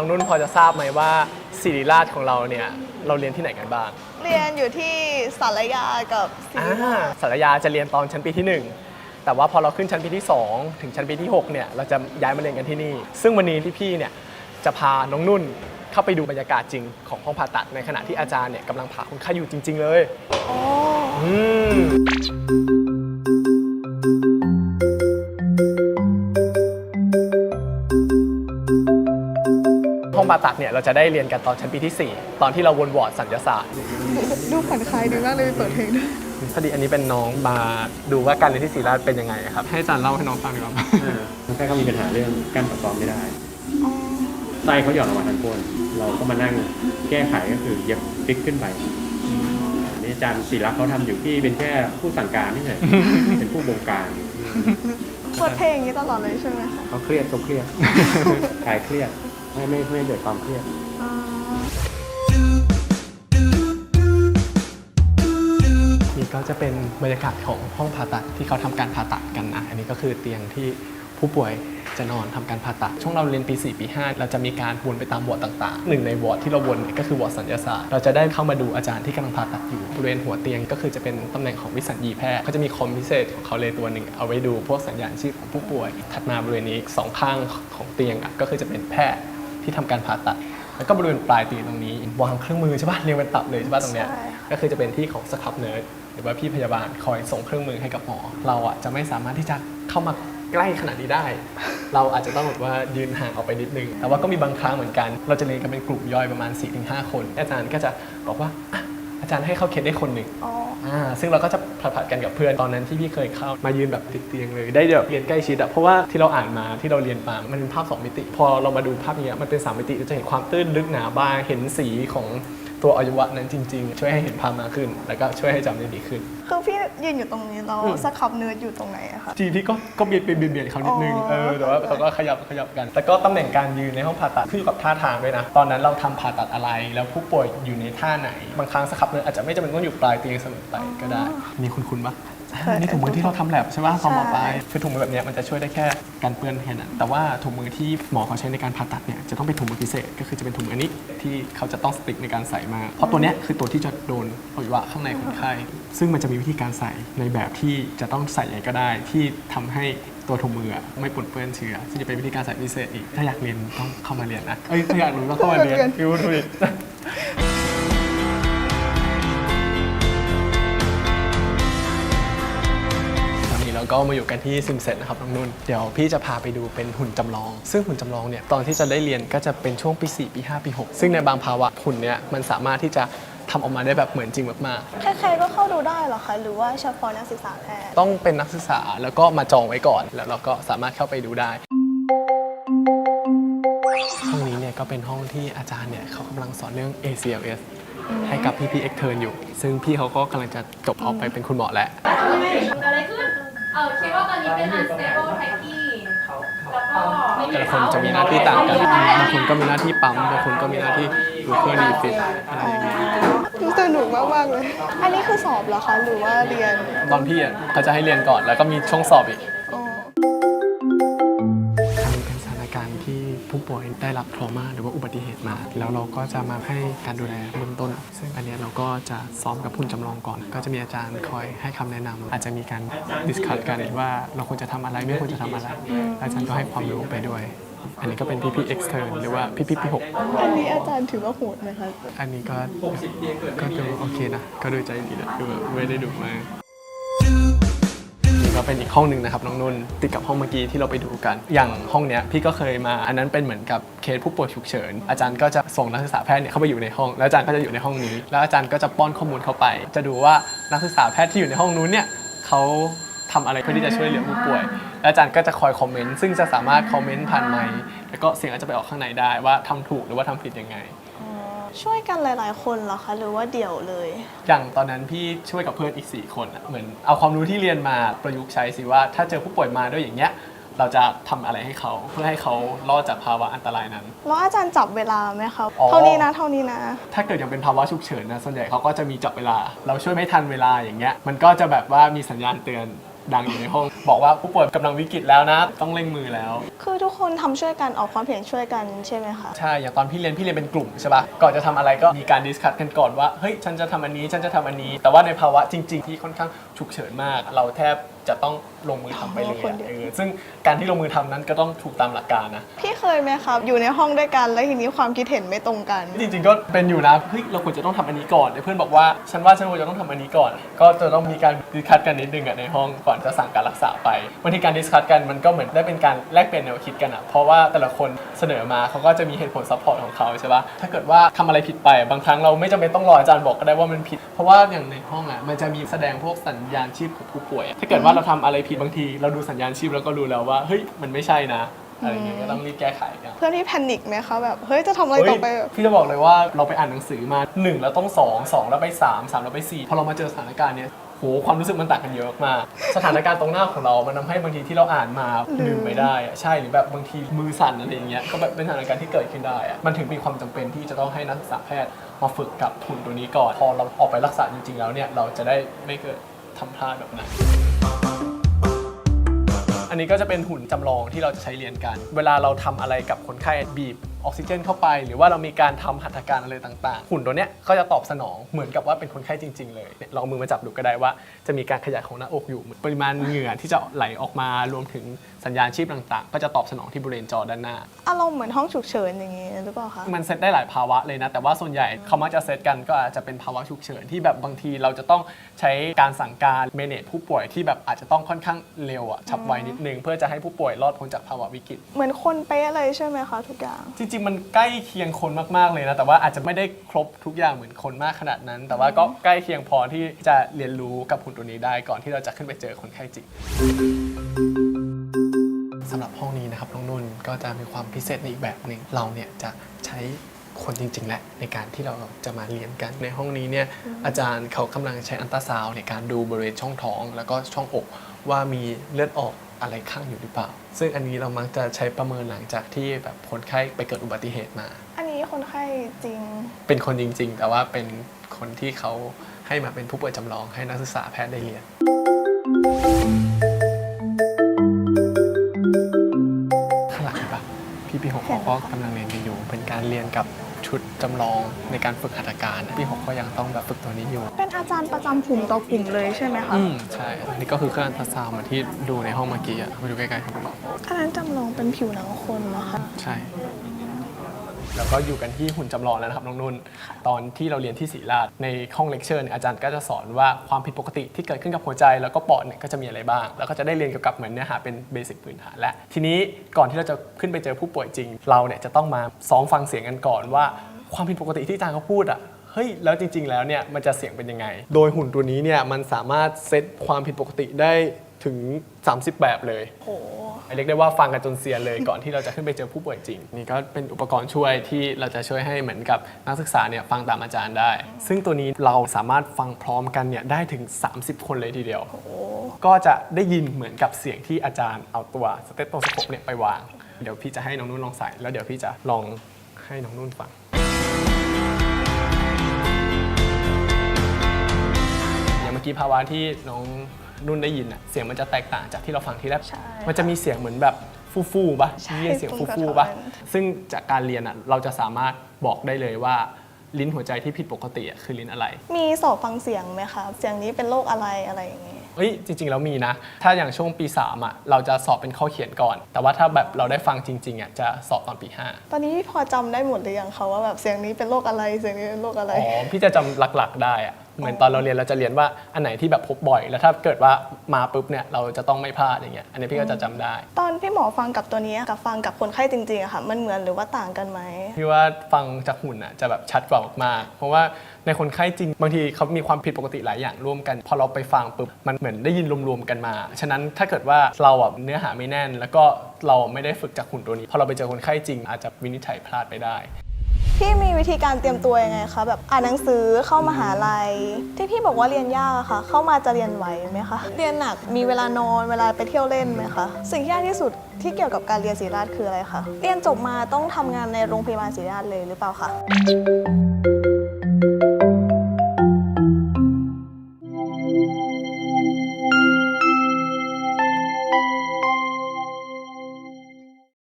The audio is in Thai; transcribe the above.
น้องนุ่นพอจะทราบไหมว่าศิริราชของเราเนี่ยเราเรียนที่ไหนกันบ้างเรียนอยู่ที่สารยากับศรีอ่าราชสารยาจะเรียนตอนชั้นปีที่ 1 แต่ว่าพอเราขึ้นชั้นปีที่ 2 ถึงชั้นปีที่6เนี่ยเราจะย้ายมาเรียนกันที่นี่ ซึ่งวันนี้ที่พี่เนี่ยจะพาน้องนุ่นเข้าไปดูบรรยากาศจริงของห้องผ่าตัดในขณะที่อาจารย์เนี่ยกำลังผ่าคนไข้อยู่จริง ๆ เลย โอ้ อืม ห้องผ่าตัดเนี่ยเราจะได้เรียนกันตอนชั้นปีที่ 4 ตอนที่เราวนวอร์ดสัญญาศาสตร์ดูผ่อนคลายดีมากเลยเปิดเพลงด้วยพอดีอันนี้เป็นน้องมาดูว่าการเรียนที่ศรีราชเป็นยังไงครับ ให้อาจารย์เล่าให้น้องฟังดีกว่าคนไข้เขามีปัญหาเรื่องกั้นปัสสาวะไม่ได้ไส้เขาหย่อนออกมาทางก้นเราก็มานั่งแก้ไขก็คือเย็บพลิกขึ้นไปอันนี้อาจารย์ศิรักษ์เขาทำอยู่ที่เป็นแค่ผู้สั่งการนี่เฉยเป็นผู้บงการเปิดเพลงอย่างนี้ตลอดเลยใช่ไหมคะเขาเครียดเขาเครียดคลายเครียด ไม่ไม่ไม่ให้เกิดความเครียดอ่านี่ก็จะเป็นบรรยากาศของห้องผ่าตัดที่เขาทำการผ่าตัดกันนะ อันนี้ก็คือเตียงที่ผู้ป่วยจะนอนทำการผ่าตัด ช่วงเราเรียนปี 4 ปี 5 เราจะมีการวนไปตามวอร์ดต่างๆ หนึ่งในวอร์ดที่เราวนเนี่ยก็คือวอร์ดสัญญาศาสตร์ เราจะได้เข้ามาดูอาจารย์ที่กำลังผ่าตัดอยู่บริเวณหัวเตียงก็คือจะเป็นตำแหน่งของวิสัญญีแพทย์เขาจะมีคอมพิเศษของเขาเลยตัวหนึ่งเอาไว้ดูพวกสัญญาณชีพของผู้ป่วย ถัดมาบริเวณนี้สองข้างของเตียงอะก็คือจะเป็นแพทย์ ที่ทำการผ่าตัด แล้วก็บริเวณปลายเตียงตรงนี้วางเครื่องมือใช่ปะเรียงเป็นตับเลยใช่ปะตรงเนี้ยใช่ก็คือจะเป็นที่ของสครับเนิร์ดหรือว่าพี่พยาบาลคอยส่งเครื่องมือให้กับหมอ เราอะจะไม่สามารถที่จะเข้ามาใกล้ขนาดนี้ได้ เราอาจจะต้องแบบว่ายืนห่างออกไปนิดนึง แต่ว่าก็มีบางครั้งเหมือนกัน เราจะเรียนกันเป็นกลุ่มย่อยประมาณ 4-5 คน อาจารย์ก็จะบอกว่าอะอาจารย์ให้เข้าเคสได้คนหนึ่ง อ่าซึ่งเราก็จะผัดกันกับเพื่อนตอนนั้นที่พี่เคยเข้ามายืนแบบติดเตียงเลย ได้แบบเรียนใกล้ชิดอะเพราะว่าที่เราอ่านมาที่เราเรียนมามันเป็นภาพ 2 มิติ พอเรามาดูภาพเนี้ยมันเป็น 3 มิติเราจะเห็นความตื้นลึกหนาบางเห็นสีของ ตัวอวัยวะนั้นจริง ๆ ช่วยให้เห็นภาพมากขึ้น แล้วก็ช่วยให้จำได้ดีขึ้น คือพี่ยืนอยู่ตรงนี้เราอืมสครับเนิร์ดอยู่ตรงไหนอะคะทีพี่ก็ก็เบียดไปเบียดเบียดเขานิดนึง อ๋อ เออ แต่ว่าเขาก็ขยับขยับกัน แต่ก็ตำแหน่งการยืนในห้องผ่าตัดขึ้นอยู่กับท่าทางด้วยนะ ตอนนั้นเราทำผ่าตัดอะไร แล้วผู้ป่วยอยู่ในท่าไหน บางครั้งสครับเนิร์ดอาจจะไม่จำเป็นต้องอยู่ปลายเตียงเสมอไปก็ได้ มีคุณคุณปะอั นนี่ถุงมือที่เราทำแลบใช่ป่ะพอหมอไปคือถุงมือแบบเนี้ยมันจะช่วยได้แค่การเปื้อนแค่นั้นแต่ว่าถุงมือที่หมอเขาใช้ในการผ่าตัดเนี่ยจะต้องเป็นถุงมือพิเศษ ก็คือจะเป็นถุงมืออันนี้ที่เขาจะต้องสติ๊กในการใส่มา เพราะตัวเนี้ยคือตัวที่จะโดนอวัยวะข้างในคนไข้ ซึ่งมันจะมีวิธีการใส่ในแบบที่จะต้องใส่ยังไงก็ได้ ที่ทำให้ตัวถุงมืออะไม่ปนเปื้อนเชื้อซึ่งจะเป็นวิธีการใส่พิเศษอีก ถ้าอยากเรียนต้องเข้ามาเรียนนะเอ้ยถ้าอยากรู้ก็เข้ามาเรียนฟิวดูดิ ก็มาอยู่กันที่ซิมเซ็ตนะครับน้องนุ่น เดี๋ยวพี่จะพาไปดูเป็นหุ่นจำลอง ซึ่งหุ่นจำลองเนี่ยตอนที่จะได้เรียนก็จะเป็นช่วงปี 4 ปี 5 ปี 6 ซึ่งในบางภาวะหุ่นเนี่ยมันสามารถที่จะทำออกมาได้แบบเหมือนจริงมากใครๆก็เข้าดูได้เหรอคะ หรือว่าเฉพาะนักศึกษาแพทย์ๆต้องเป็นนักศึกษาแล้วก็มาจองไว้ก่อน แล้วเราก็สามารถเข้าไปดูได้ ห้องนี้เนี่ยก็เป็นห้องที่อาจารย์เนี่ยเขากำลังสอนเรื่อง ACLS ให้กับพี่พี่เอ็กเทิร์นอยู่ ซึ่งพี่เขาก็กำลังจะจบออกไปเป็นคุณหมอแล้วเกิดอะไรขึ้น เออเคว่าตอนนี้เป็น unstable tracking แล้วก็ไม่มีแต่ละคนจะมีหน้าที่ต่างกันบางคนก็มีหน้าที่ปั๊มบางคนก็มีหน้าที่ดูเครื่องรีฟิตอะไรอย่างเงี้ยรู้สนุกมากๆเลย อันนี้คือสอบเหรอคะ หรือว่าเรียน ตอนพี่อะเขาจะให้เรียนก่อนแล้วก็มีช่วงสอบอีก ป่วยได้รับทรมาหรือว่าอุบัติเหตุมา แล้วเราก็จะมาให้การดูแลเบื้องต้น ซึ่งอันเนี้ยเราก็จะซ้อมกับผู้จำลองก่อน ก็จะมีอาจารย์คอยให้คำแนะนำอาจจะมีการดิสคัทกันว่าเราควรจะทำอะไรไม่ควรจะทำอะไร อาจารย์ก็ให้ความรู้ไปด้วยอันนี้ก็เป็นพี่พี่เอ็กซ์เทอร์หรือว่าพี่พี่พี่หกอันนี้อาจารย์ถือว่าโหดไหมคะ อันนี้ก็ก็ดูโอเคนะ ก็ดูใจดีนะคือแบบไม่ได้ดุมากนี่ ก็เป็นอีกห้องหนึ่งนะครับน้องนุ่นติดกับห้องเมื่อกี้ที่เราไปดูกัน อย่างห้องเนี้ยพี่ก็เคยมา อันนั้นเป็นเหมือนกับเคสผู้ป่วยฉุกเฉิน อาจารย์ก็จะส่งนักศึกษาแพทย์เนี่ยเข้าไปอยู่ในห้อง แล้วอาจารย์ก็จะอยู่ในห้องนี้ แล้วอาจารย์ก็จะป้อนข้อมูลเข้าไป จะดูว่านักศึกษาแพทย์ที่อยู่ในห้องนู้นเนี่ยเขาทำอะไรเพื่อที่จะช่วยเหลือผู้ป่วยแล้วอาจารย์ก็จะคอยคอมเมนต์ ซึ่งจะสามารถคอมเมนต์ผ่านไมค์แล้วก็เสียงอาจจะไปออกข้างในได้ว่าทำถูกหรือว่าทำผิดยังไง ช่วยกันหลาย ๆ คนเหรอคะ หรือว่าเดี่ยวเลย อย่างตอนนั้นพี่ช่วยกับเพื่อนอีก 4 คนอะเหมือนเอาความรู้ที่เรียนมาประยุกต์ใช้สิว่าถ้าเจอผู้ป่วยมาด้วยอย่างเงี้ยเราจะทำอะไรให้เขาเพื่อให้เขารอดจากภาวะอันตรายนั้น แล้วอาจารย์จับเวลาไหมคะอ๋อ เท่านี้นะเท่านี้นะ ถ้าเกิดยังเป็นภาวะฉุกเฉินนะส่วนใหญ่เขาก็จะมีจับเวลา เราช่วยไม่ทันเวลาอย่างเงี้ยมันก็จะแบบว่ามีสัญญาณเตือน ดังอยู่ในห้อง บอกว่าผู้ป่วยกำลังวิกฤตแล้วนะ ต้องเร่งมือแล้ว คือทุกคนทำช่วยกันออกความเห็นช่วยกันใช่ไหมคะ ใช่ อย่างตอนพี่เรียนพี่เรียนเป็นกลุ่มใช่ปะก่อนจะทำอะไรก็มีการดิสคัทกันก่อนว่า เฮ้ย ฉันจะทำอันนี้ ฉันจะทำอันนี้ แต่ว่าในภาวะจริง ๆ ที่ค่อนข้างฉุกเฉินมาก เราแทบจะต้องลงมือทำไปเลยคนอะเดียว เออซึ่งการที่ลงมือทำนั้นก็ต้องถูกตามหลักการนะ พี่เคยไหมครับ อยู่ในห้องด้วยกันแล้วทีนี้ความคิดเห็นไม่ตรงกัน จริงๆก็เป็นอยู่นะเฮ้ยเราควรจะต้องทำอันนี้ก่อนแต่เพื่อนบอกว่าฉันว่าฉันควรจะต้องทำอันนี้ก่อน ก็จะต้องมีการดิสคัทกันนิดนึงอะในห้องก่อนจะสั่งการรักษาไปบางทีการดิสคัทกันมันก็เหมือนได้เป็นการแลกเปลี่ยนแนวคิดกันอะเพราะว่าแต่ละคนเสนอมาเขาก็จะมีเหตุผลซัพพอร์ตของเขาใช่ปะถ้าเกิดว่าทำอะไรผิดไปบางครั้งเราไม่จำเป็นต้องรออาจารย์บอกก็ได้ว่ามันผิด เพราะว่าอย่างในห้องอะมันจะมีแสดงพวกสัญญาณชีพของผู้ป่วยอะถ้าเกิดว่าเราทำอะไรผิดบางที เราดูสัญญาณชีพแล้วก็รู้แล้วว่าเฮ้ยมันไม่ใช่นะอะไรอย่างเงี้ยก็ต้องรีบแก้ไขกันเพื่อนพี่แพนิคไหมคะแบบเฮ้ยจะทำอะไรต่อไปเฮ้ยพี่จะบอกเลยว่าเราไปอ่านหนังสือมา 1 แล้วต้อง 2 2 แล้วไป 3 3 แล้วไป 4 พอเรามาเจอสถานการณ์เนี้ยโหความรู้สึกมันต่างกันเยอะมากสถานการณ์ตรงหน้าของเรา มันทำให้บางทีที่เราอ่านมาลืมไปได้อะใช่หรือแบบบางทีมือสั่นอะไรอย่างเงี้ยก็แบบเป็นสถานการณ์ที่เกิดขึ้นได้อะมันถึงมีความจำเป็นที่จะต้องให้นักศึกษาแพทย์มาฝึกกับหุ่นตัวนี้ก่อน พอเราออกไปรักษาจริงๆแล้วเนี่ยเราจะได้ไม่เกิดทำพลาดแบบนั้น อันนี้ก็จะเป็นหุ่นจำลองที่เราจะใช้เรียนกัน เวลาเราทำอะไรกับคนไข้บีบออกซิเจน เข้าไป หรือว่าเรามีการทำหัตถการอะไรต่างๆ หุ่นตัวเนี้ยก็จะตอบสนองเหมือนกับว่าเป็นคนไข้จริง ๆ เลยเนี่ยลองเอามือมาจับดูก็ได้ว่าจะมีการขยายของหน้าอกอยู่ปริมาณเหงื่อที่จะไหลออกมารวมถึงสัญญาณชีพต่างๆ ก็จะตอบสนองที่บริเวณจอด้านหน้า อารมณ์เหมือนห้องฉุกเฉินอย่างงี้หรือเปล่าคะ มันเซตได้หลายภาวะเลยนะ แต่ว่าส่วนใหญ่เขามักจะเซตกันก็อาจจะเป็นภาวะฉุกเฉินที่แบบบางทีเราจะต้องใช้การสั่งการเมเนจผู้ป่วยที่แบบอาจจะต้องค่อนข้างเร็วอะฉับไวนิดนึงเพื่อจะให้ผู้ป่วยรอดพ้นจากภาวะวิกฤต เหมือนคนเป๊ะเลยใช่ไหมคะทุกอย่าง จริงๆ มันใกล้เคียงคนมากๆเลยนะ แต่ว่าอาจจะไม่ได้ครบทุกอย่างเหมือนคนมากขนาดนั้น แต่ว่าก็ใกล้เคียงพอที่จะเรียนรู้กับหุ่นตัวนี้ได้ก่อนที่เราจะขึ้นไปเจอคนไข้จริง สำหรับห้องนี้นะครับน้องนุ่นก็จะมีความพิเศษในอีกแบบหนึ่งเราเนี่ยจะใช้คนจริง ๆ แหละในการที่เราจะมาเรียนกันในห้องนี้เนี่ยอาจารย์เขากำลังใช้อันตราซาวน์ในการดูบริเวณช่องท้อง แล้วก็ช่องอกว่ามีเลือดออกอะไรข้างอยู่หรือเปล่า ซึ่งอันนี้เรามักจะใช้ประเมินหลังจากที่แบบคนไข้ไปเกิดอุบัติเหตุมา อันนี้คนไข้จริง เป็นคนจริง ๆ แต่ว่าเป็นคนที่เขาให้มาเป็นผู้ป่วยจำลองให้นักศึกษาแพทย์ได้เรียน กเห็เขานก็ค่ะกำลังเรียนกันอยู่ เป็นการเรียนกับชุดจำลองในการฝึกหัตถการพี่หกก็ยังต้องแบบฝึกตัวนี้อยู่ เป็นอาจารย์ประจำกลุ่มต่อกลุ่มเลยใช่ไหมคะอืมใช่อันนี่ก็คือเครื่องอันตราซาวน์เหมือนที่ดูในห้องเมื่อกี้อะไปดูใกล้ๆครับคุณหมออันนั้นจำลองเป็นผิวหนังคนเหรอคะ ใช่ แล้วก็อยู่กันที่หุ่นจำลองแล้วนะครับน้องนุ่น ตอนที่เราเรียนที่ศรีราชในห้องเลคเชอร์เนี่ยอาจารย์ก็จะสอนว่าความผิดปกติที่เกิดขึ้นกับหัวใจแล้วก็ปอดเนี่ยก็จะมีอะไรบ้าง แล้วก็จะได้เรียนเกี่ยวกับเหมือนเนื้อหาเป็นเบสิกพื้นฐานและ ทีนี้ก่อนที่เราจะขึ้นไปเจอผู้ป่วยจริง เราเนี่ยจะต้องมาซ้อมฟังเสียงกันก่อนว่า ความผิดปกติที่อาจารย์เขาพูดอะเฮ้ยแล้วจริง ๆ แล้วเนี่ยมันจะเสียงเป็นยังไง โดยหุ่นตัวนี้เนี่ยมันสามารถเซตความผิดปกติได้ ถึง 30 แบบเลยโอ้เรียกได้ว่าฟังกันจนเสียเลยก่อนที่เราจะขึ้นไปเจอผู้ป่วยจริง นี่ก็เป็นอุปกรณ์ช่วยที่เราจะช่วยให้เหมือนกับนักศึกษาเนี่ยฟังตามอาจารย์ได้ ซึ่งตัวนี้เราสามารถฟังพร้อมกันเนี่ยได้ถึง 30 คนเลยทีเดียว ก็จะได้ยินเหมือนกับเสียงที่อาจารย์เอาตัวสเตตโตสโคปเนี่ยไปวาง เดี๋ยวพี่จะให้น้องนุ่นลองใส่ แล้วเดี๋ยวพี่จะลองให้น้องนุ่นฟังอย่างเมื่อกี้ภาวะที่น้อง นุ่นได้ยินอะเสียงมันจะแตกต่างจากที่เราฟังที่แรกใช่มันจะมีเสียงเหมือนแบบฟูฟูๆปะใช่เรียกเสียงฟูฟุ้ฟูงๆๆปะสะท้อน ซึ่งจากการเรียนอะเราจะสามารถบอกได้เลยว่า ลิ้นหัวใจที่ผิดปกติอะคือลิ้นอะไร มีสอบฟังเสียงไหมคะ เสียงนี้เป็นโรคอะไรอะไรอย่างงี้ เฮ้ยจริง ๆ แล้วมีนะ ถ้าอย่างช่วงปี 3อะเราจะสอบเป็นข้อเขียนก่อน แต่ว่าถ้าแบบเราได้ฟังจริงๆอะจะสอบตอนปี 5 ตอนนี้พี่พอจำได้หมดหรือยังคะว่าแบบเสียงนี้เป็นโรคอะไร เสียงนี้เป็นโรคอะไร อ๋อ พี่จะจำหลักๆได้อะ เหมือนตอนเราเรียนเราจะเรียนว่าอันไหนที่แบบพบบ่อย แล้วถ้าเกิดว่ามาปุ๊บเนี่ยเราจะต้องไม่พลาดอย่างเงี้ยอันนี้พี่ก็จะจำได้ ตอนพี่หมอฟังกับตัวนี้กับฟังกับคนไข้จริงๆอะค่ะ มันเหมือนหรือว่าต่างกันไหม พี่ว่าฟังจากหุ่นอะจะแบบชัดกว่ามากๆเพราะว่าในคนไข้จริง บางทีเขามีความผิดปกติหลายอย่างร่วมกัน พอเราไปฟังปุ๊บมันเหมือนได้ยินรวมๆกันมา ฉะนั้นถ้าเกิดว่าเราอะเนื้อหาไม่แน่น แล้วก็เราไม่ได้ฝึกจากหุ่นตัวนี้พอเราไปเจอคนไข้จริง อาจจะวินิจฉัยพลาดไปได้ พี่มีวิธีการเตรียมตัวยังไงคะแบบอ่านหนังสือเข้ามหาลัย ที่พี่บอกว่าเรียนยากอะค่ะ เข้ามาจะเรียนไหวไหมคะเรียนหนักมีเวลานอนเวลาไปเที่ยวเล่นไหมคะสิ่งที่ยากที่สุดที่เกี่ยวกับการเรียนศรีราชคืออะไรคะเรียนจบมาต้องทำงานในโรงพยาบาลศรีราชเลยหรือเปล่าคะ